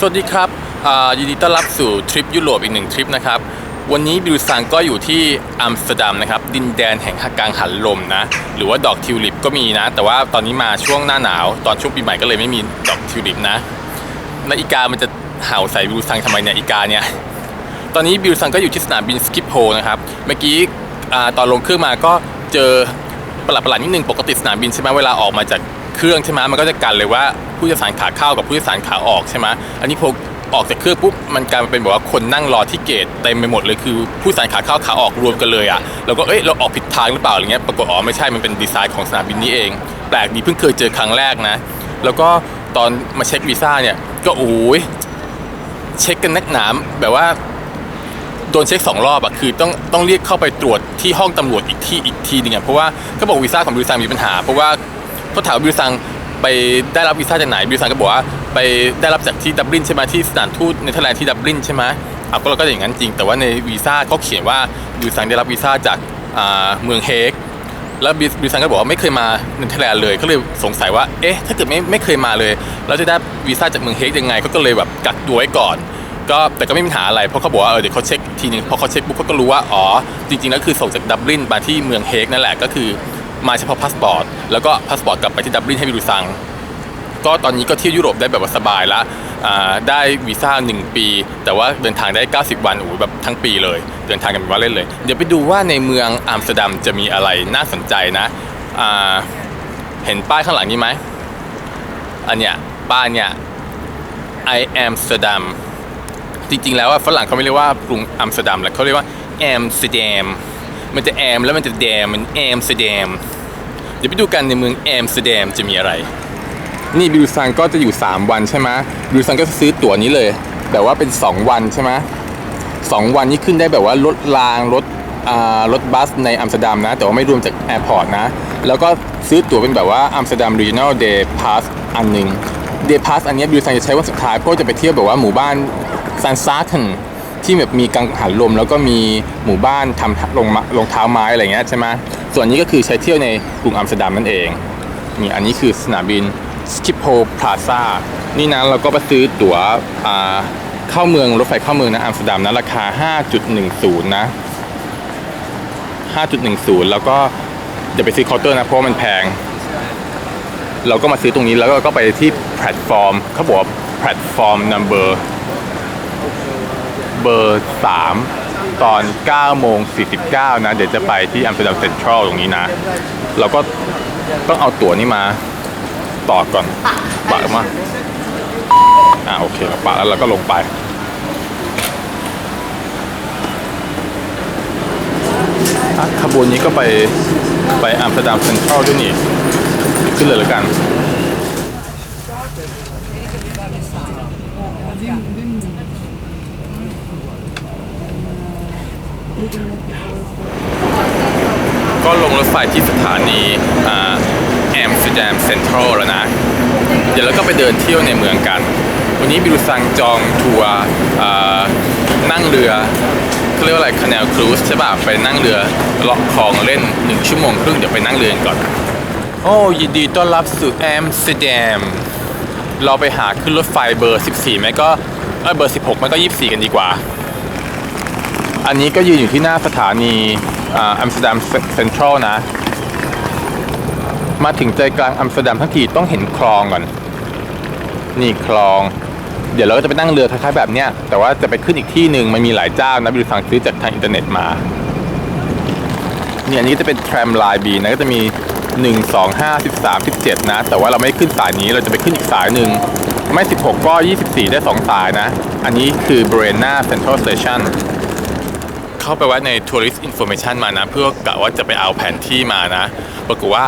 สวัสดีครับยินดีต้อนรับสู่ทริปยุโรปอีกหนึ่งทริปนะครับ วันนี้บิวซังก็อยู่ที่อัมสเตอร์ดัมนะครับ ดินแดนแห่งกลางหันลมนะ หรือว่าดอกทิวลิปก็มีนะ แต่ว่าตอนนี้มาช่วงหน้าหนาว ตอนช่วงปีใหม่ก็เลยไม่มีดอกทิวลิปนะแล้วอีกามันจะเห่าใส่บิวซังทำไมเนี่ยอีกาเนี่ย ตอนนี้บิวซังก็อยู่ที่สนามบินสกิปโฮนะครับ เมื่อกี้ตอนลงเครื่องมาก็เจอประหลาดประหลาดๆนิดนึงปกติสนามบินใช่ไหมเวลาออกมาจากเครื่องใช่ไหมมันก็จะกันเลยว่า ผู้โดยสารขาเข้ากับผู้โดยสารขาออกใช่ไหมอันนี้พอออกจากเครื่องปุ๊บมันกลายเป็นแบบว่าคนนั่งรอที่เกตเต็มไปหมดเลยคือ ผู้โดยสารขาเข้าขาออกรวมกันเลยอะแล้วก็เอ้ยเราออกผิดทางหรือเปล่าอะไรเงี้ยปรากฏอ๋อไม่ใช่มันเป็นดีไซน์ของสนามบินนี้เอง แปลกดีเพิ่งเคยเจอครั้งแรกนะ แล้วก็ตอนมาเช็ควีซ่าเนี่ยก็โอ้ยเช็คกันนักหนามแบบว่าโดนเช็คสองรอบอะคือต้องต้องเรียกเข้าไปตรวจที่ห้องตำรวจอีกที่อีกทีหนึงอะเพราะว่าเขาบอกวีซ่าของบิวซังมีปัญหา เพราะว่าเขาถามว่าบิวซัง ไปได้รับวีซ่าจากไหนบิวซังก็บอกว่าไปได้รับจากที่ดับลินใช่ไหมที่สถานทูตเนเธอร์แลนด์ที่ดับลินใช่ไหมอะก็เราก็อย่างนั้นจริง แต่ว่าในวีซ่าเขาเขียนว่าบิวซังได้รับวีซ่าจากอ่าเมืองเฮกแล้วบิวซังก็บอกว่าไม่เคยมาเนเธอร์แลนด์เลยก็เลยสงสัยว่าเอ๊ะถ้าเกิดไม่ไม่เคยมาเลยแล้วจะได้วีซ่าจากเมืองเฮกยังไงเขาก็เลยแบบกักตัวไว้ก่อน ก็แต่ก็ไม่มีปัญหาอะไรเพราะเขาบอกว่าเออเดี๋ยวเขาเช็คทีนึงพอเขาเช็คปุ๊บเขาก็รู้ว่าอ๋อจริงๆแล้วคือส่งจากดับลินมาที่เมืองเฮกนั่นแหละก็คือ มาเฉพาะพาสปอร์ตแล้วก็พาสปอร์ตกลับไปที่ดับลินให้บิวซัง ก็ตอนนี้ก็เที่ยวยุโรปได้แบบสบายละได้วีซ่า1 ปี แต่ว่าเดินทางได้ 90 วันโอ้แบบทั้งปีเลย เดินทางกันเป็นว่าเล่นเลย เดี๋ยวไปดูว่าในเมืองอัมสเตอร์ดัมจะมีอะไรน่าสนใจนะเห็นป้ายข้างหลังนี้ไหมอันเนี้ยป้ายเนี่ย I Amsterdam จริงๆ แล้วว่าฝรั่งเขาไม่เรียกว่ากรุงอัมสเตอร์ดัมแล้วเขาเรียกว่าแอมสเตอร์ดัม มันจะแอมแล้วมันจะแดมมันแอมสเตอร์ดัมเดี๋ยวไปดูกันในเมืองแอมสเตอร์ดัมจะมีอะไร นี่บิวซังก็จะอยู่ 3 วันใช่ไหมบิวซังก็ซื้อตั๋วนี้เลย แต่ว่าเป็น 2 วันใช่ไหมสองวันนี้ขึ้นได้แบบว่ารถรางรถอ่ารถบัสในอัมสเตอร์ดัมนะ แต่ว่าไม่รวมจากแอร์พอร์ตนะ แล้วก็ซื้อตั๋วเป็นแบบว่าอัมสเตอร์ดัม Regional Day Pass อันหนึ่ง Day Pass อันนี้บิวซังจะใช้วันสุดท้ายเพราะจะไปเที่ยวแบบว่าหมู่บ้านซันซาร์ทน ที่แบบมีกังหันลม แล้วก็มีหมู่บ้านทำลงรองเท้าไม้อะไรเงี้ยใช่ไหมส่วนนี้ก็คือใช้เที่ยวในกรุงอัมสเตอร์ดัมนั่นเองนี่อันนี้คือสนามบินสกิปโ o พลาซ่านี่นะเราก็ไปซื้อตั๋วเข้าเมืองรถไฟเข้าเมืองนะอัมสเตอร์ดัมนะราคา 5.10 นะ 5.10 แล้วก็อย่าไปซื้อเคาน์เตอร์นะเพราะว่ามันแพง เราก็มาซื้อตรงนี้แล้วก็ไปที่แพลตฟอร์มเขาบอกว่าแพลตฟอร์ม number เบอร์ บอร์ 3 ตอน9โมง49 นะ เดี๋ยวจะไปที่อัมสเตอร์ดัมเซ็นทรัลตรงนี้นะ เราก็ต้องเอาตั๋วนี้มาต่อก่อนปะมาอ่าโอเคเราปะแล้วเราก็ลงไปขบวนนี้ก็ไปไปอัมสเตอร์ดัมเซ็นทรัลด้วยนี่ขึ้นเลยแล้วกัน ก็ลงร ถไฟที่สถานีแอมสเตอร์ดัมเซ็นทรัลแล้วนะ เดี๋ยวเราก็ไปเดินเที่ยวในเมืองกัน วันนี้บิรุซังจองทัวร์นั่งเรือเขาเรียกว่าอะไรคา n นลครูซใช่ป่ะ ไปนั่งเรือเลาะคลองเล่น1ชั่วโมงครึ่งเดี๋ยวไปนั่งเรือก่อน โอ้ยินดีต้อนรับสู่แอมสเตอร์ดัมเราไปหาขึ้นรถไฟเบอร์ 14ไหมก็เออเบอร์ 16 มันก็ 24 กันดีกว่า อันนี้ก็ยืนอยู่ที่หน้าสถานีอัมสเตอร์ดัมเซ็นทรัลนะ มาถึงใจกลางอัมสเตอร์ดัมทั้งทีต้องเห็นคลองก่อน นี่คลอง เดี๋ยวเราก็จะไปนั่งเรือคล้ายๆแบบเนี้ย แต่ว่าจะไปขึ้นอีกที่หนึ่งมันมีหลายเจ้านะบิวสั่งซื้อจากทางอินเทอร์เน็ตมาเนี่ยอันนี้จะเป็นแทรมไลน์บีนะก็จะมี1 2 5 13 17นะ แต่ว่าเราไม่ขึ้นสายนี้เราจะไปขึ้นอีกสายหนึ่งไม่16ก็24ได้2สายนะ อันนี้คือ b r e n n a Central Station เข้าไปว่าใน Tourist Information มานะ เพื่อกะว่าจะไปเอาแผนที่มานะ ปรากฏว่า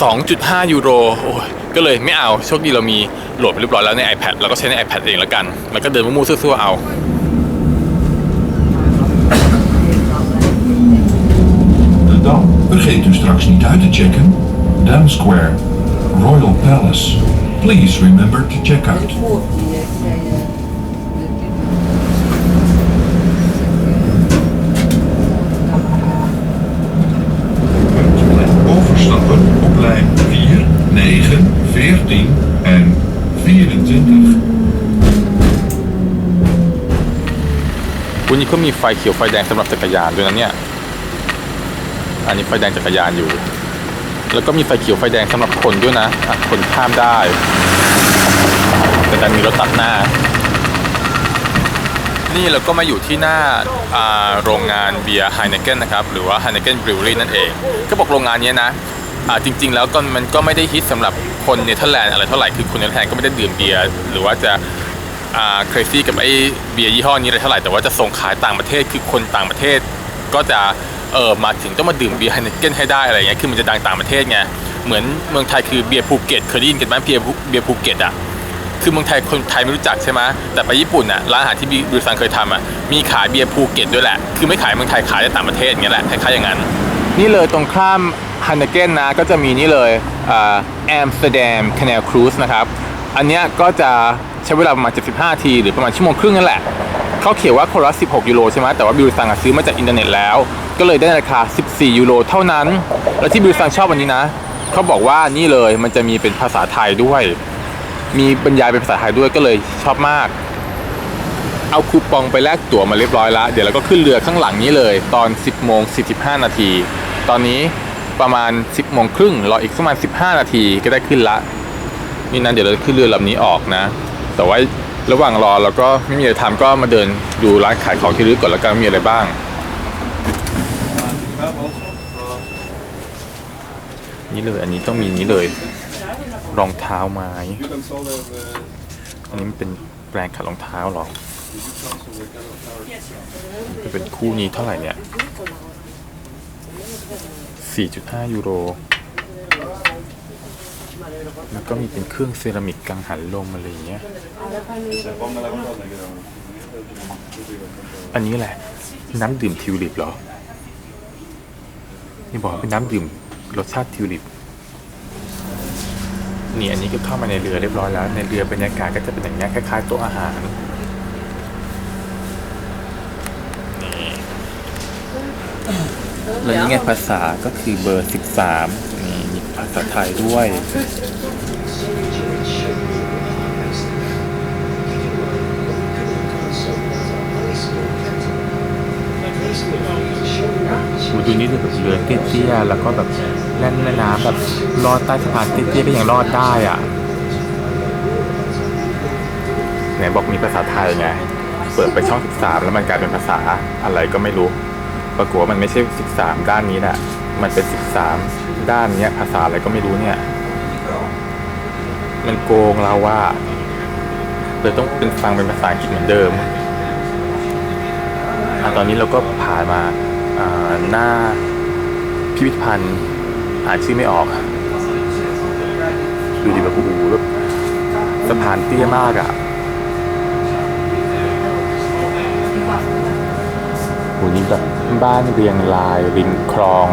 2.5 ยูโรโอ้ยก็เลยไม่เอา โชคดีเรามีโหลดไปเรียบร้อยแล้วใน iPad เราก็ใช้ใน iPad เองแล้วกันมันก็เดินมั่วๆซั่วๆเอา De Dam. Vergeet u straks niet uit te checken. Dam Square. Royal Palace. Please remember to check out. ก็มีไฟเขียวไฟแดงสำหรับจักรยานด้วยนะเนี่ย อันนี้ไฟแดงจักรยานอยู่ แล้วก็มีไฟเขียวไฟแดงสำหรับคนด้วยนะอะคนข้ามได้ แต่ดันมีรถตัดหน้า นี่เราก็มาอยู่ที่หน้าโรงงานเบียร์ไฮเนเกนนะครับ หรือว่าไฮเนเกนบริวรี่นั่นเอง ก็บอกโรงงานนี้นะจริง ๆ แล้วก็มันก็ไม่ได้ฮิตสำหรับคนเนเธอร์แลนด์อะไรเท่าไหร่ คือคนเนเธอร์แลนด์ก็ไม่ได้ดื่มเบียร์หรือว่าจะ อ่า crazy กับไอ้เบียร์ยี่ห้อนี้อะไรเท่าไหร่แต่ว่าจะส่งขายต่างประเทศคือคนต่างประเทศ ก็จะเออมาถึงต้องมาดื่มเบียร์ไฮเนเกนให้ได้อะไรเงี้ยคือมันจะดังต่างประเทศไงเหมือนเมืองไทยคือเบียร์ภูเก็ตเคยได้ยินกันไหมเบียร์เบียร์ภูเก็ตอะคือเมืองไทยคนไทยไม่รู้จักใช่ไหมแต่ไปญี่ปุ่นน่ะร้านอาหารที่บิวซังเคยทำอะมีขายเบียร์ภูเก็ตด้วยแหละ คือไม่ขายเมืองไทยขายในต่างประเทศอย่างเงี้ยแหละคล้ายๆอย่างนั้น นี่เลยตรงข้ามฮันเนเกนนะก็จะมีนี่เลยแอมสเตอร์ดัมแคาลครูซนะครับ อันเนี้ยก็จะ ใช้เวลาประมาณ 75นาที หรือประมาณชั่วโมงครึ่งนั่นแหละ เขาเขียนว่าคนละ 16 ยูโรใช่ไหมแต่ว่าบิวซังซื้อมาจากอินเทอร์เน็ตแล้ว ก็เลยได้ราคา 14 ยูโรเท่านั้น แล้วที่บิวซังชอบวันนี้นะ เขาบอกว่านี่เลยมันจะมีเป็นภาษาไทยด้วย มีบรรยายเป็นภาษาไทยด้วยก็เลยชอบมาก เอาคูปองไปแลกตั๋วมาเรียบร้อยแล้ว เดี๋ยวเราก็ขึ้นเรือข้างหลังนี้เลย ตอน 10โมง45 นาที ตอนนี้ประมาณ 10โมงครึ่งรออีกประมาณ 15 นาทีก็ได้ขึ้นละนี่นะเดี๋ยวเราขึ้นเรือลำนี้ออกนะ แต่ว่าระหว่างรอเราก็ไม่มีอะไรทำก็มาเดินดูร้านขายของที่รื้อก่อนแล้วกันมีอะไรบ้าง นี่เลยอันนี้ต้องมีนี้เลย รองเท้าไม้อันนี้มันเป็นแบรนด์ขัดรองเท้าหรอมันเป็นคู่นี้เท่าไหร่เนี่ย 4.5 ยูโร แล้วก็มีเป็นเครื่องเซรามิกกังหันลมอะไรอย่างเงี้ย อันนี้แหละ น้ำดื่มทิวลิปเหรอ นี่บอกว่าเป็นน้ำดื่มรสชาติทิวลิป นี่อันนี้ก็เข้ามาในเรือเรียบร้อยแล้ว ในเรือบรรยากาศก็จะเป็นอย่างนี้ยคล้ายๆโต๊ะอาหารนี่แล้วนี่ไงภาษาก็คือเบอร์13นี่มีภาษาไทยด้วยดูดูนี่แบบเรือเตี้ยๆแล้วก็แบบแล่นแม่น้ำแบบลอดใต้สะพานเตี้ยๆก็ยังรอดได้อะไหนบอกมีภาษาไทยไง เปิดไปช่อง 13 แล้วมันกลายเป็นภาษาอะไรก็ไม่รู้ ปรากฏว่ามันไม่ใช่ 13 ด้านนี้แหละ มันเป็น 13 ด้านเนี้ยภาษาอะไรก็ไม่รู้เนี่ย มันโกงเราว่าเลยต้องเป็นฟังเป็นภาษาอังกฤษเหมือนเดิมอตอนนี้เราก็ผ่านมาหน้าพิพิธภัณฑ์อ่านชื่อไม่ออก ดูดิแบบโอ้โหแบบสะพานเตี้ยมากอะ่ะ หนี่แบบบ้านเรียงรายริมคลอง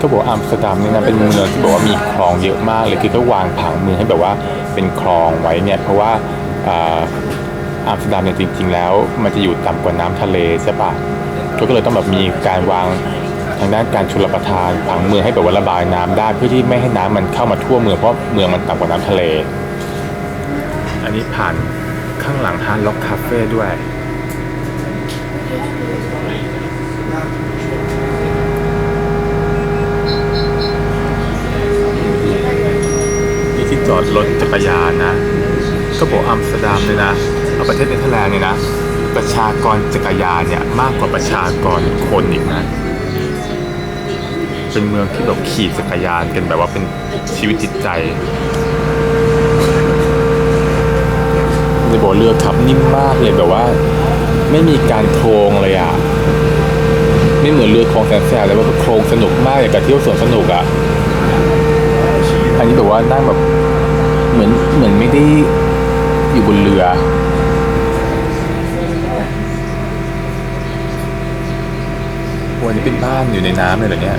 ก็บอกอัมสเตอร์ดัมเนี่ยนะเป็นเมืองที่บอกว่ามีคลองเยอะมากเลยคือก็วางผังเมืองให้แบบว่าเป็นคลองไว้เนี่ยเพราะว่าอัมสเตอร์ดัมเนี่ยจริง ๆ แล้ว มันจะอยู่ต่ำกว่าน้ำทะเลใช่ปะก็เลยต้องแบบมีการวางทางด้านการชลประทานผังเมืองให้แบบว่าระบายน้ำได้เพื่อที่ไม่ให้น้ำมันเข้ามาทั่วเมืองเพราะเมืองมันต่ำกว่าน้ำทะเล อันนี้ผ่าน ข้างหลังฮาร์ล็อกคาเฟ่ด้วย นี่ที่จอดรถจักรยานนะ ก็บอกอัมสเตอร์ดัมเลยนะเอาประเทศเนเธอร์แลนด์เนี่ยนะ ประชากรจักรยานเนี่ยมากกว่าประชากรคนอีกนะ เป็นเมืองที่แบบขี่จักรยานกันแบบว่าเป็นชีวิตจิตใจ ในบอกเรือขับนิ่มมากเลยแบบว่า ไม่มีการโครงเลยอะไม่เหมือนเรือโครงแสนแสบเลยว่าโครงสนุกมากอย่างกับเที่ยวสวนสนุกอะอันนี้แบบว่านั่งแบบเหมือนเหมือนไม่ได้อยู่บนเรือวันนี้เป็นบ้านอยู่ในน้ำเลยเหรอเนี่ย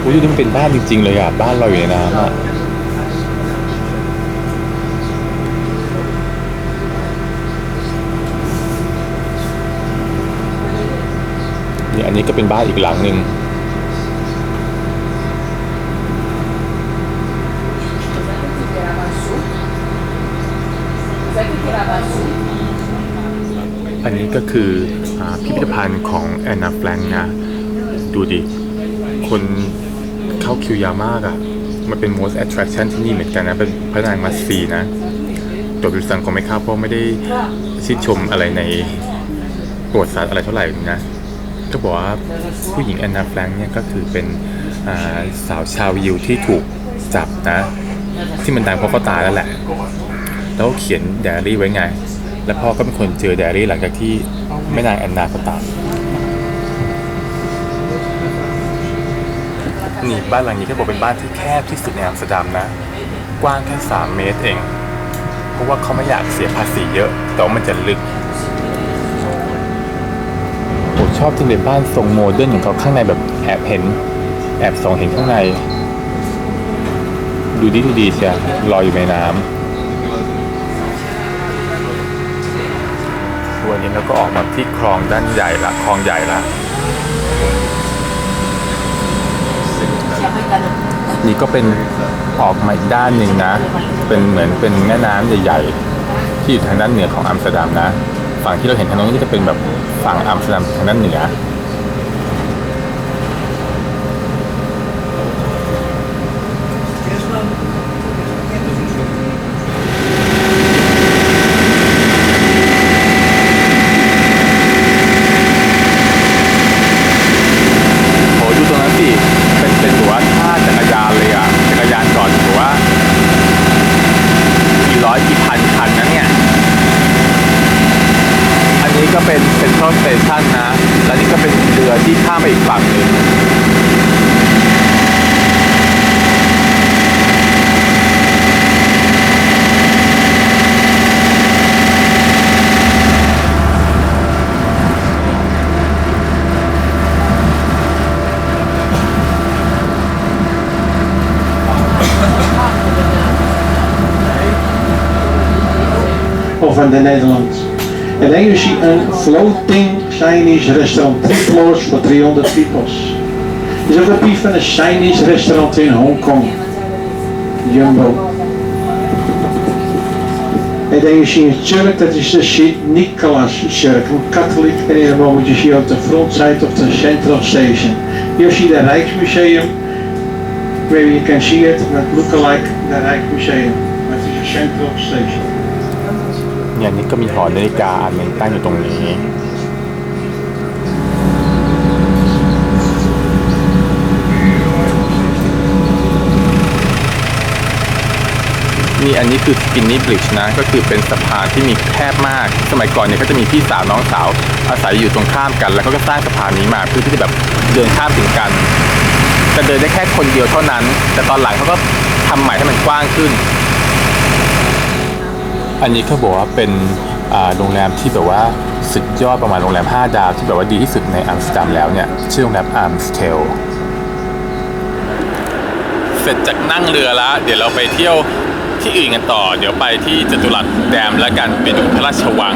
โอ้ยนี่มันเป็นบ้านจริง ๆ เลยอะ บ้านเราอยู่ในน้ำอะี่อันนี้ก็เป็นบ้านอีกหลังหนึ่งอันนี้ก็คือพิพิธภัณฑ์ของแอนนาแฟลงนะ ดูดิ คนเข้าคิวยาวมากอะ่ะ มันเป็น most attraction ที่นี่เหมือนกันนะ เป็นพระนางมัสซีนะตัวบิวสังคงไม่ค่าเพราะไม่ได้ชิดชมอะไรในประวัติศาสตร์อะไรเท่าไหร่นะ ก็บอกว่าผู้หญิงแอนนาแฟรงค์เนี่ยก็คือเป็นสาวชาวยิวที่ถูกจับนะ ที่มันดังเพราะเขาตายแล้วแหละ แล้วเขียนไดอารี่ไว้ไง แล้วพ่อก็เป็นคนเจอไดอารี่หลังจากที่แม่นางแอนนาเขาตายนี่บ้านหลังนี้เขาบอกเป็นบ้านที่แคบที่สุดในอัมสเตอร์ดัมนะ กว้างแค่ 3 เมตรเอง เพราะว่าเขาไม่อยากเสียภาษีเยอะ แต่ว่ามันจะลึก ผม ชอบจังเลยบ้านทรงโมเดิร์นของเขาข้างในแบบแอบเห็น แอบส่องเห็นข้างใน ดูดีดูดีเชียลอยอยู่ในน้ำวันนี้เราก็ออกมาที่คลองด้านใหญ่ละคลองใหญ่ละนี่ก็เป็นออกมาอีกด้านหนึ่งนะ เป็นเหมือนเป็นแม่น้ำใหญ่ ๆ ที่อยู่ทางด้านเหนือของอัมสเตอร์ดัมนะ ฝั่งที่เราเห็นทางโน้นก็จะเป็นแบบ ฝั่งอัมสเตอร์ดัมทางด้านเหนือ van de. En dan zie je een floating Chinese restaurant, three floors for 300 peoples. Is een pief van een Chinese restaurant in Hongkong. Jumbo. En dan zie je een Turk, dat is de Sint-Nicolas Cirk, een katholiek. Moment zie je op de frontside of de Central Station. Hier zie je het Rijksmuseum, where you can see it, that look alike the Rijksmuseum. Dat is een Central Station. เนี่ยนี่ก็มีหอนาฬิกาอันหนึงตั้งอยู่ตรงนี้นี่อันนี้คือสกินนี่บริดจ์นะ ก็คือเป็นสะพานที่มีแคบมาก สมัยก่อนเนี่ยก็จะมีพี่สาวน้องสาว อาศัยอยู่ตรงข้ามกัน แล้วก็สร้างสะพานนี้มาเพื่อที่จะแบบเดินข้ามถึงกัน จะเดินได้แค่คนเดียวเท่านั้น แต่ตอนหลังเขาก็ทำใหม่ให้มันกว้างขึ้น อันนี้เขาบอกว่าเป็นโรงแรมที่แบบว่าสุดยอดประมาณโรงแรม 5 ดาว ที่แบบว่าดีที่สุดในอัมสเตอร์ดัมแล้วเนี่ย ชื่อโรงแรมอัมสเทลเสร็จจากนั่งเรือแล้ว เดี๋ยวเราไปเที่ยวที่อื่นกันต่อ เดี๋ยวไปที่จตุรัสแดมแล้วกันไปดูพระราชวัง